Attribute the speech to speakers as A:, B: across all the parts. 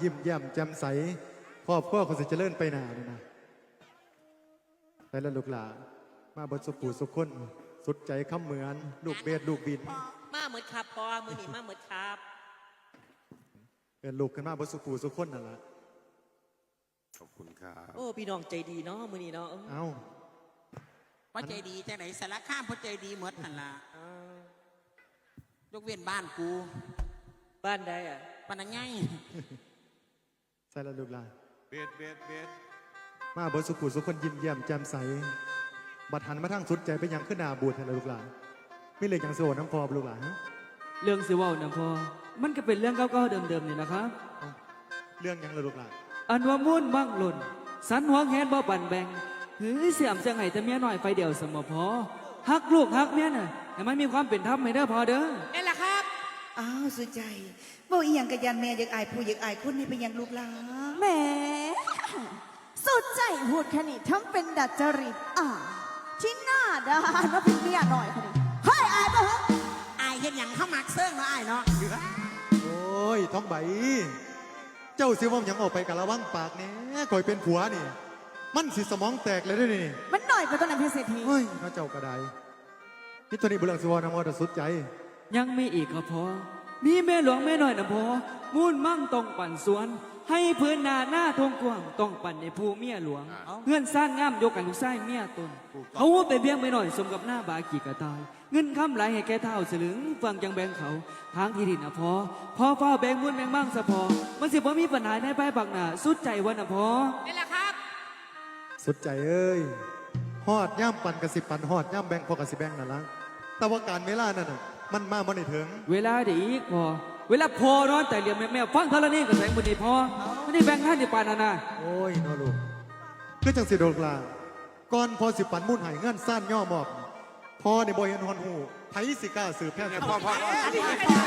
A: ยิ้มแย้มแจ่มใสครอบครัวคนสิเจริญไปหนาเลยนะไปแล้วลูกหลานมาบนสุปูสุขคนสุดใจคำเหมือน ลูกเบสลูกบิน
B: มาเหมือนครับพอมือหนีมาเหมือนครับ
A: เป็นลูกกันมาบนสุปูสุขคนนั่นแหละ
C: ขอบคุณครับ
B: โอ้พี่น้องใจดีเนาะมือนี้เนาะเออ
A: เอ้า
D: เพราะใจดีจังไหนสารข้ามเพราะใจดีหมดหันละยกเว้นบ้านกู
B: บ้านใดอะ
D: ปานนังไง
A: ใส่แล้วลูกหลาน
C: เบสเบสเบส
A: มาบนสุปูสุขคนยิ้มแย้มแจ่มใส บัดหันมาทางสุดใจไปยังขึ้นหนาบูดให้แล้วลูกหลานไม่เลยยังโซน้ำพอบ่ลูกหลานฮะ
E: เรื่องสิเว่านะพอมันก็เป็นเรื่องเก่าๆเดิมๆนี่นะครับ
A: เอ้าเรื่องหยังเลยลูกหลาน
E: อันว่ามุ่นมั่งหล่น สันหวงแฮนบ่ปั่นแบงเฮ้ยเสียมเสียงไห้แต่เมียน้อยไฟเดียวสมพอฮักลูกฮักเมียน่ะให้มันมีความเป็นธรรมให้เด้อพอเด้อ
B: นี่แหละครับ
F: อ้าวสุใจบ่อีหยังกะยันแม่อยากอายผู้อยากอายคนนี่เป็นหยังลูกหลาน
G: แหมสุดใจพูดแค่นี้ทั้งเป็นดัดจริตอ่าที่หน้าด้านว่าเป็นเมียหน่อยคนนี้เฮ้ยอายปะฮะ
D: อายเห็นอย่างเข้ามักเซิงเนาะอายเนาะ
A: โอ้ยท้องใบ เจ้าสิเว่าหยังออกไปกะระวังปากแหน่ก่อยเป็นผัวนี่ มันสิสมองแตกเลยเด้วยนี่
G: มันหน่อยไปตอนนั้นพี่เศรษฐี
A: เฮ้ยพระเจ้ากระไดนี่ตัวนี้บุรังสิวรนำมอดสุดใจ
E: ยังมีอีกครับพอ มีแม่หลวงแม่น้อยนะพอมุ่นมั่งต้องปั่นสวน ให้พื้นนาหน้าทงกว้างต้องปั่นในภูเมียหลวงเงื่อนสร้างงามยกกันลูกไส้เมียตนเขาว่าเป็นเพียงไม่น้อยสมกับหน้าบากีกระตาย เงินคำไหลให้แกเท่าสลึงฟังจังแบงเขา ทางที่ดินนะพอพอเฝ้าแบงมุ่นแบงมั่งสะพอ มันสิบ่มีปัญหาในภายภาคหน้าสุดใจวันนะพอ
B: นี่แหละครับ
A: สุดใจเอ้ยหอดย่ำปั่นกระสิบปั่นหอดย่ำแบงพอกระสิแบงนั่นละแต่ว่าการเวลานั่นน่ะ มันมาบ่ได้ถึง
E: เวลาเดี๋ยวอีกพอเวลาพอนอนแต่เหลี่ยมแม่แม่ฟังเท่านี้ก็แสงบุญดีพอไม่ได้แบ่งท่านที่ปานนานา
A: โอ้ยนอลูกคือจังสิโดกลาก่อนพอสิปั่นมุ่นใหายเงื่อนซ่านย่อหมอบพอในบอยเห็นฮอนหูไผสิกล้าสืบแพทย์
C: เนี่ยพ่อพ่อพ่อ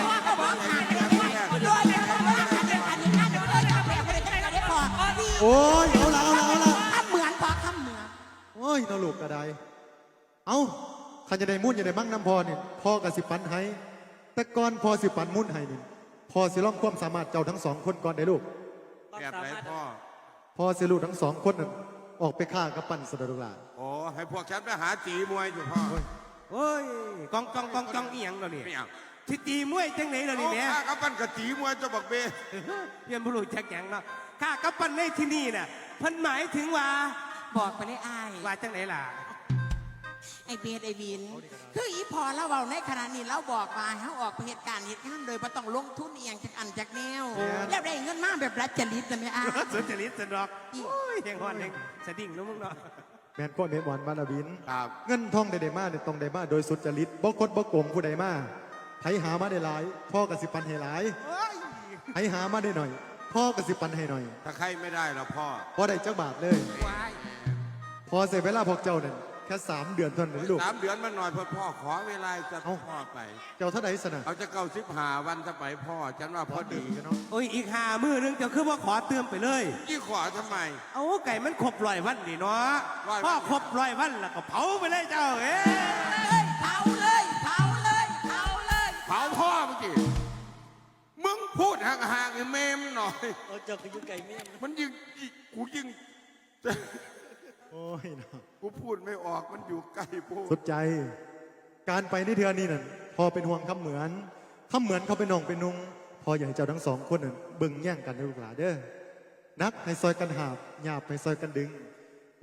A: โอ้ยเอาละเอาละเอาละ
D: ทำเหมือนพอทำเหมือน
A: โอ้ยนอลูกกระไดเอา ขันจะได้มุ่นจะได้มั่งน้ำพอเนี่ยพอกับสิปันให้แต่ก่อนพอสิปันมุ่นให้นี่พอสิล่องความสามารถเจ้าทั้งสองคนก่อนได้ลูก
C: แบบไหนพ่อ
A: พอสิลูกทั้งสองคนนั่นออกไปฆ่ากับปั้นสะดลูกหลาน
C: โอ้ให้พวกฉันไปหาจีมวยอยู่พ่อ
H: โอ้ยกองกองกองกองอีหยังเราเนี่ย
C: ไม่เอา
H: ที่ตีมวยจังไหนเรา
C: โอ้
H: นี่แหม่
C: ข้ากับปั้นกับจีมวยเจะบอกเบส
H: เพียนผู้รู้จักหยังเนาะข้ากับปั้นในที่นี่น่ะเพันหมายถึงว่า
D: บอกไปได้อาย
H: ว่าจังไหนล่ะ
D: ไอเบสไอวิน คืออีพอเราเบาในขณะนี้เราบอกมาให้เขาออกไปเหตุการณ์เหตุการณ์โดยไม่ต้องลงทุนอหย่างจากอันจากแนว แล้วได้เงินมาแบบรัชจริตจะไหมอาย
H: สุจริตสนดอกโอ้ยยังฮอนยังสะดิ่งเนู้มึงเนาะ
A: แมนก็เนบอนบานาบิน
C: ครับ
A: เงินทองใดๆมาเนี่ยต้องได้มาโดยสุจริตบ่คดบ่โกงผู้ใดมาไผหามาได้หลาย พ่อกับสิปันให้หลายไผหามาได้หน่อย พ่อกับสิปันให้หน่อย
C: ถ้าใครไม่ได้แล้วพ่อ
A: พอได้จักบาทเลย
D: ว้าย
A: พอเสียเวลาพวกเจ้านั่นแค่สามเดือนเท่านั้นลูก
C: สามเดือนมันหน่อยเพื่อพ่อขอเวลาจะ
A: เอ้า
C: พ่อไป
A: เจ้าเท่าไหร่สนะ
C: เอาจะเก้าสิบหาวันจะไปพ่อ ฉันว่าพอดี
A: เนาะ
H: โอ้ยอีกหามือนึงเจ้าคือว่าขอเติมไปเลย
C: ยี่ขอทำไม
H: เอาไก่มันครบร้อยวันนี่เนาะ
C: ร้อยวัน
H: พ่อครบร้อยวันแล้วก็เผาไปเลยเจ้าเอ๊ะ
D: เผาเลยเผาเลยเผาเลย
C: เผาพ่อเมื่อกี้มึงพูดห่างๆไอ้เมมหน่อย
B: เออเจ้าคือยุ่งไก่เมียม
C: มันยิงยิงกูยิง
A: โอ้ยเนาะ
C: กูพูดไม่ออกมันอยู่ใกล้พูด
A: สุดใจ การไปนี่เทือนี่นั่นพอเป็นห่วงคำเหมือนคำเหมือนเขาเป็นน้องเป็นนุงพออยากให้เจ้าทั้งสองคนนั่นเบิ่งแย่งกันนะลูกหลานเด้อนักให้ซอยกันหาบหยาบให้ซอยกันดึง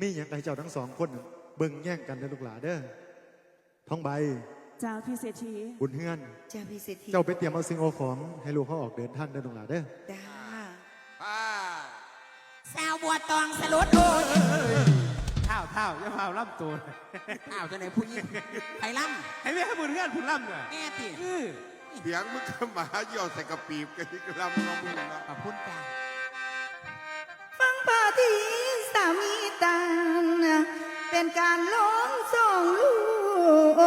A: นี่อย่างให้เจ้าทั้งสองคนนั่นเบิ่งแย่งกันนะลูกหลานเด้อท้องใบ
G: เจ้าพี่เศรษฐี
A: บุญเฮือน
F: จ้าพี่เศรษฐี
A: เจ้าไปเตรียมเอาสิ่งเอาของให้ลูกเขาออกเดินท่านเด้อลูกหลานเด้อ
F: จ้า
C: อ่า
D: สาวบัวตองสลุดโอ้ย
H: เท้าเท้าอย่าเผาล่ำตัว
D: อ้าวจะไหนผู้หญิงไผ่ล่
H: ให้แม่บุญงานผู้ล่ำน่ะำ
D: แม่ติ
H: เออ
C: เสียงมึงก็หมาเยี่ยวใส่กระปีบกันที่กระลำน้องมึงนะ
D: ขอบคุณจ้า
F: ฟังปาทีสามีตันเป็นการร้องสองลู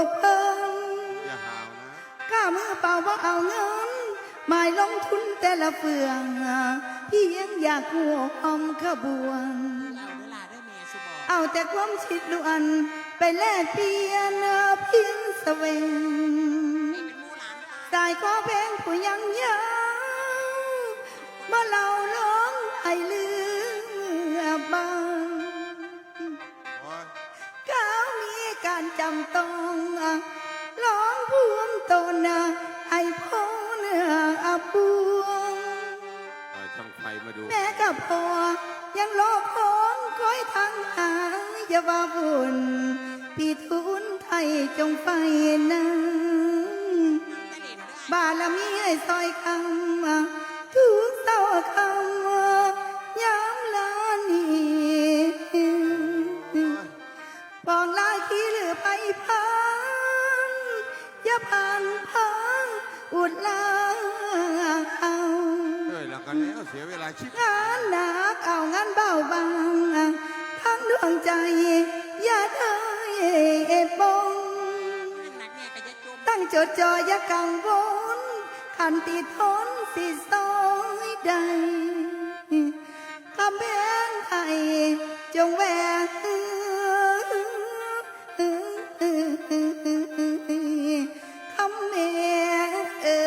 F: กเพิ่ง
C: อย่าหาวนะ
F: ข้ามือเปล่าว่าเอาเงินหมายลงทุนแต่ละเฟืองเพียงอยากหัวอมขบวน
D: เอาแต่
F: ความชิดล้วน ไปแลกเปลี่ยนเพียงสเวง
D: ตายก็เพลงผู้
F: ยังยาเมื่อเราล้มไอเลือบางก้าวมีการจำต้อ
C: งร้องพูมตน
F: ไอพ้อเนื้ออับวงแม่กับพ่อยังโลภของคอยทางหา อย่าว่าบุญพี่ทุนไทยจงไปนะบารมีให้ซอยคำทุกเศร้าคำยามลานีปองลายขี้เหลือไปพังอย่าผ่านพังอุดลาเอา
C: เอ้ยแล้วก็แล้วเสียเวลาชิบ
F: งานหนักเอางานเบาบางทั้ง ดวงใจ อย่าได้ปง
D: หนักแน่ก็จะจม
F: ตั้งจดจ่ออย่ากังวลขันติดทนสิซอยใดคำแพงไทยจงแวกคำแม่เออ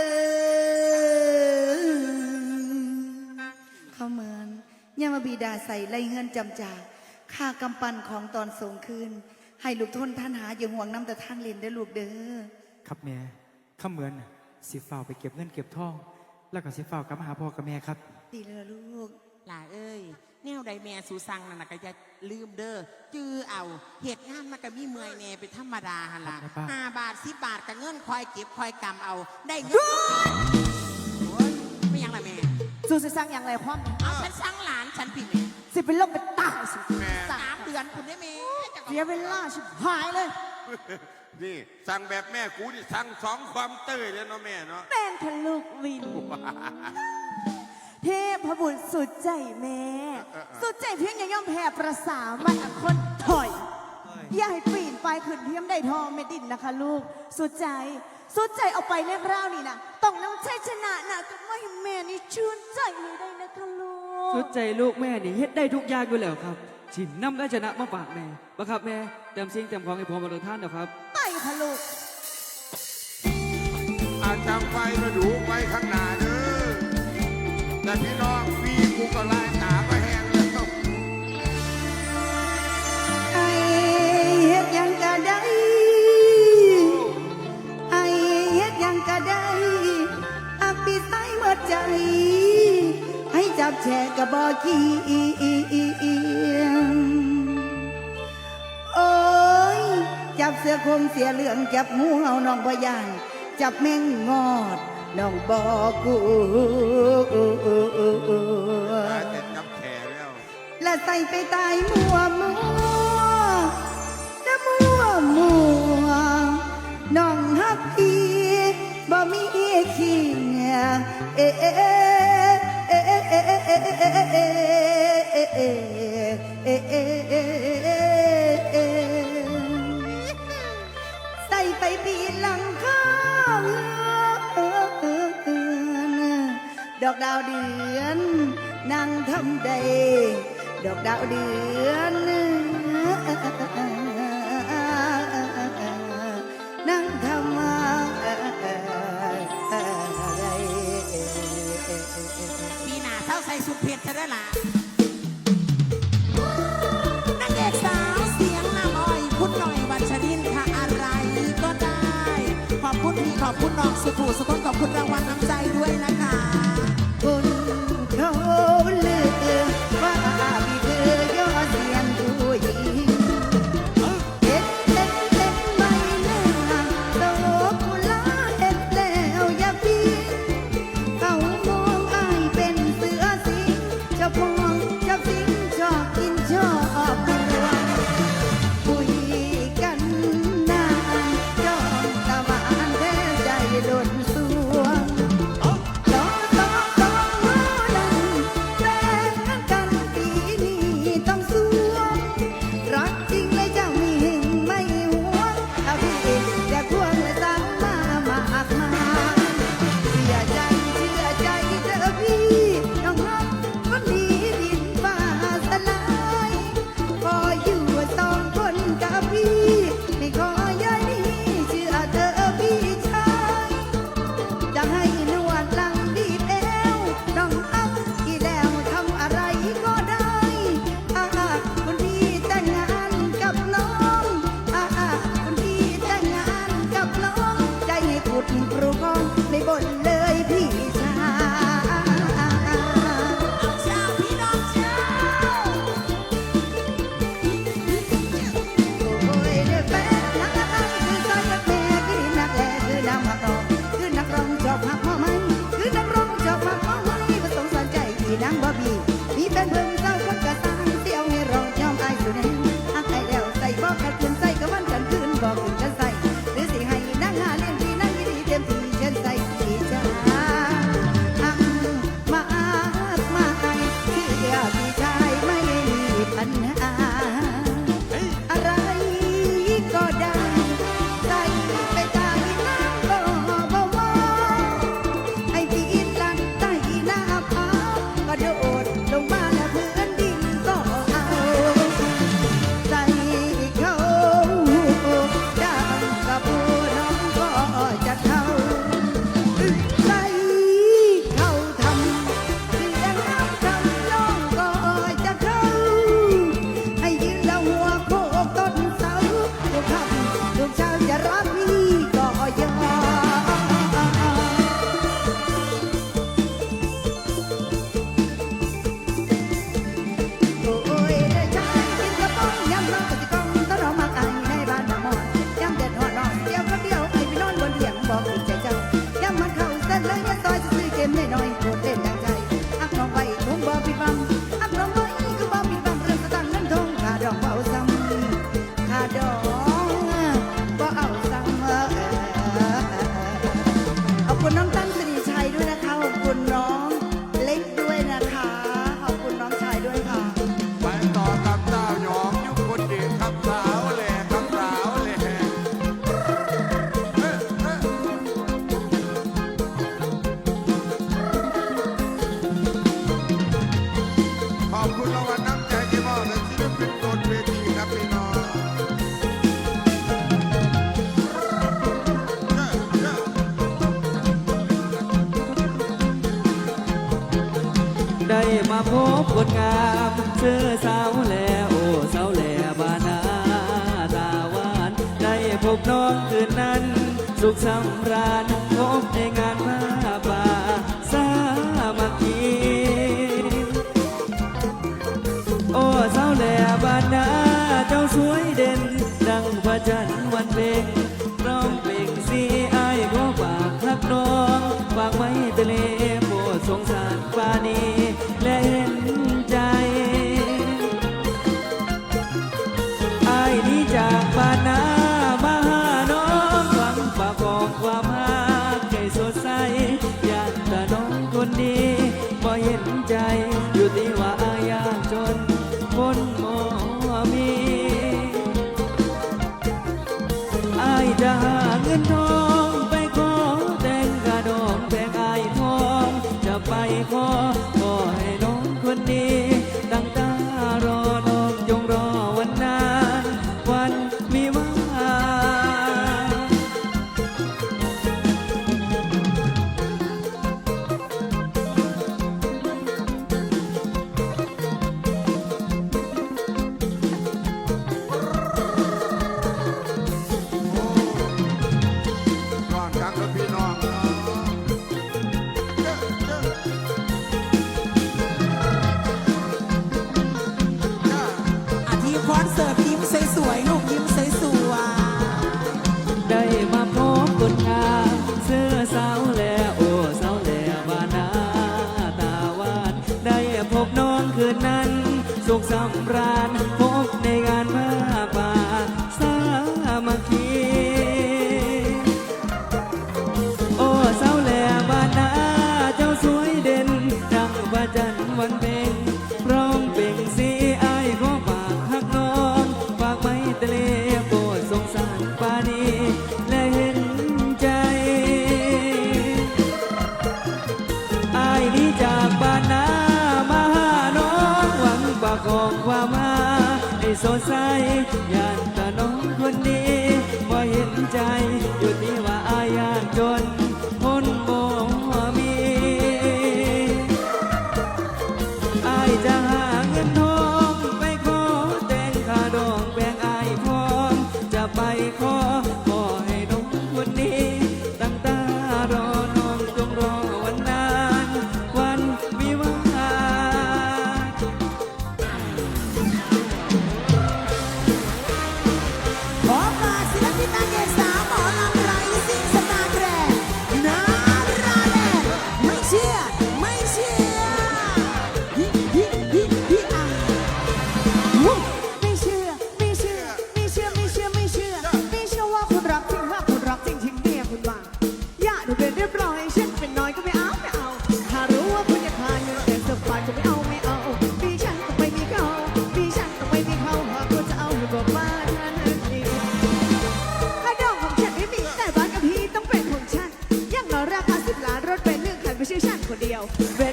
F: เขาเหมือนยามาบิดาใส่ไล่เงินจำจาก ค่ากำปั้นของตอนส่งคืนให้ลูกทนท่านหาอย่าห่วงน้ำแต่ท่านเรียนได้อลูกเด้อ
E: ครับแม่ข้าเหมือนน่ะสิฝ้าวไปเก็บเงินเก็บทอง แล้วก็สิฝ้าวกลับมาหาพ่อกับแม่ครับ
F: ดีเลยลูก
D: หล่าเอ้ย แนวใดแม่สูสังนั่นน่ะก็จะลืมเด้อจื้อเอาเหตุงานมันก็มีเมื่อยแน่เป็นธรรมดาหันล่ะ
E: ครับป้า
D: ห้าบาทสิบบาทก็เงินคอยเก็บคอยกำเอา ได้เงินโอ๊ยไม่ยังละแม่
G: สู้สิสร้างอย่างไรความ
D: เอาฉันสั่งหลานฉันผิดแม่
G: สิเป็นโรคเป็นตายสิ
C: แม่
D: สามเดือนคุณได้แม่จะ
G: เสียเวลาชิบหายเลย
C: นี่สั่งแบบแม่กูนี่สั่งสองความเต้ยเลยเนาะแม่เนาะ
G: แม่นทะลุวิน เทพบุตรสุดใจแม่ สุดใจเพียงอย่ายอมแพ้ประสามันอันคนถอย อย่าให้ปีนไปขึ้นเทียมได้ทองเม็ดดินนะคะลูก สุดใจ สุดใจเอาไปเรียกราวนี่นะต้องน้ำใจชนะนะจะไม่ให้แม่นี่ชื่นใจเลยได้นะคะลูก
E: สุดใจลูกแม่นี่เฮ็ดได้ทุกอย่างอยู่แล้วครับชิมน้ำได้ชนะมาฝากแม่บ่ครับแม่เต็มสิ่งเต็มของให้พ่อมาดูท่านเด้อครับ
G: ไปค่ะลูก
C: อาจำไฟมาดูไปข้างหน้าเด้อแต่พี่น้องวีกูก็ไล่
F: จับแชร์กระบอกขี้โอ้ย จับเสื้อคมเสียเหลืองจับงูเห่าน้องบ่ยานจับแมงงอดน้องบอกกู
C: อาจจะจับแขนแล้ว
F: และใส่ไปตายมัวมัวนะมัวมัวน้องฮักพี่บ่มีขี้เงียเอะ ใส่ไปปีหลังข้างดอกดาวเดือนนั่งทำใดดอกดาวเดือน Remember คื
C: นนั้น
E: สุขสำราญพบในงานมาป่าสามัคคีโอ้สาวแหล่บานนาเจ้าสวยเด่น ดังพระจันทร์วันเพ็งร้องเพ
D: ล
E: งสีไอายขอฝากทักน้องฝากไว้ทะเลโปรดสงสารป่านี้ สุข
D: สำรา
G: ญ ใสอย่า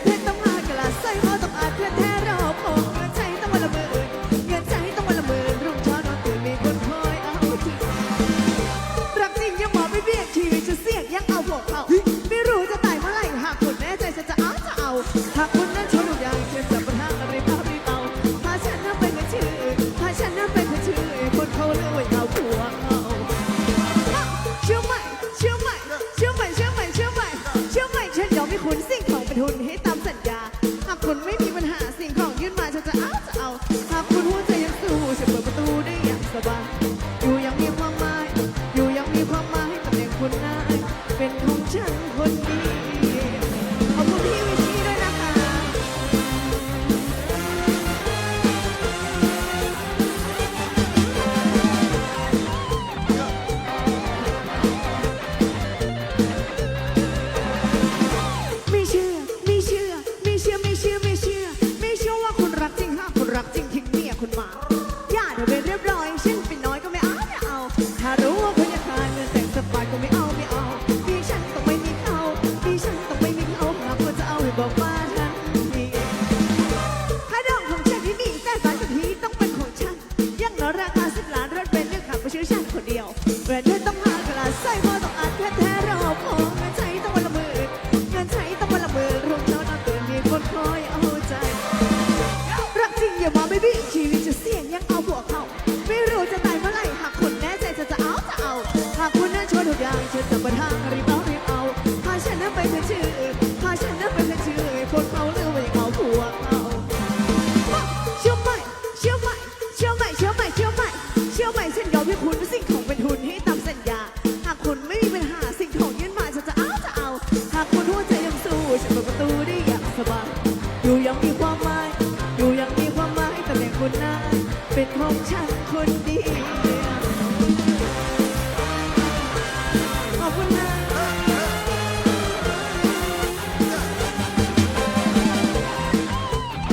G: เพื่อต้องมากระใส่เขาต้องอาเพื่อแท้เราพอ หัวใจยังสู้ฉัเปิดประตูได้อย่างสบาย episode two.